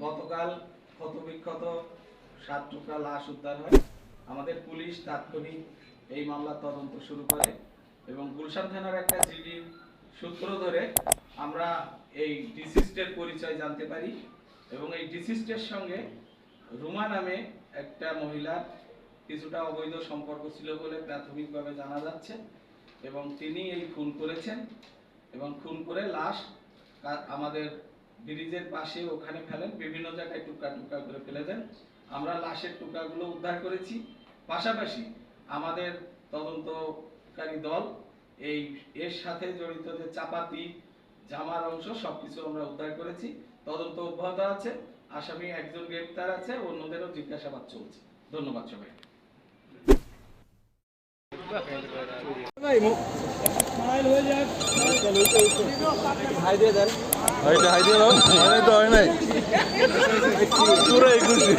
গতকাল ক্ষতবিক্ষত সাত টুকরা লাশ উদ্ধার হয়। আমাদের পুলিশ তাৎক্ষণিক এই মামলার তদন্ত শুরু করে এবং গুলশান থানার একটা জিডির সূত্র ধরে আমরা এই ডিসিস্টের পরিচয় জানতে পারি এবং এই ডিসিস্টের সঙ্গে রুমা নামে একটা মহিলার কিছুটা অবৈধ সম্পর্ক ছিল বলে প্রাথমিকভাবে জানা যাচ্ছে এবং তিনি এই খুন করেছেন এবং খুন করে লাশ আমাদের ব্রিজের পাশে ওখানে ফেলেন, বিভিন্ন জায়গায় টুকরা টুকরা করে ফেলে দেন। আমরা লাশের টুকরাগুলো উদ্ধার করেছি। পাশাপাশি আমাদের তদন্তকারী দল এই এর সাথে জড়িত যে চাপাতি, জামার অংশ সবকিছু আমরা উদ্ধার করেছি। তদন্ত অব্যাহত আছে। আসামি একজন গ্রেপ্তার আছে, অন্যদেরও জিজ্ঞাসাবাদ চলছে। ধন্যবাদ সবাই হাই দিয়ে দাও তো হয় নাই পুরো একুশে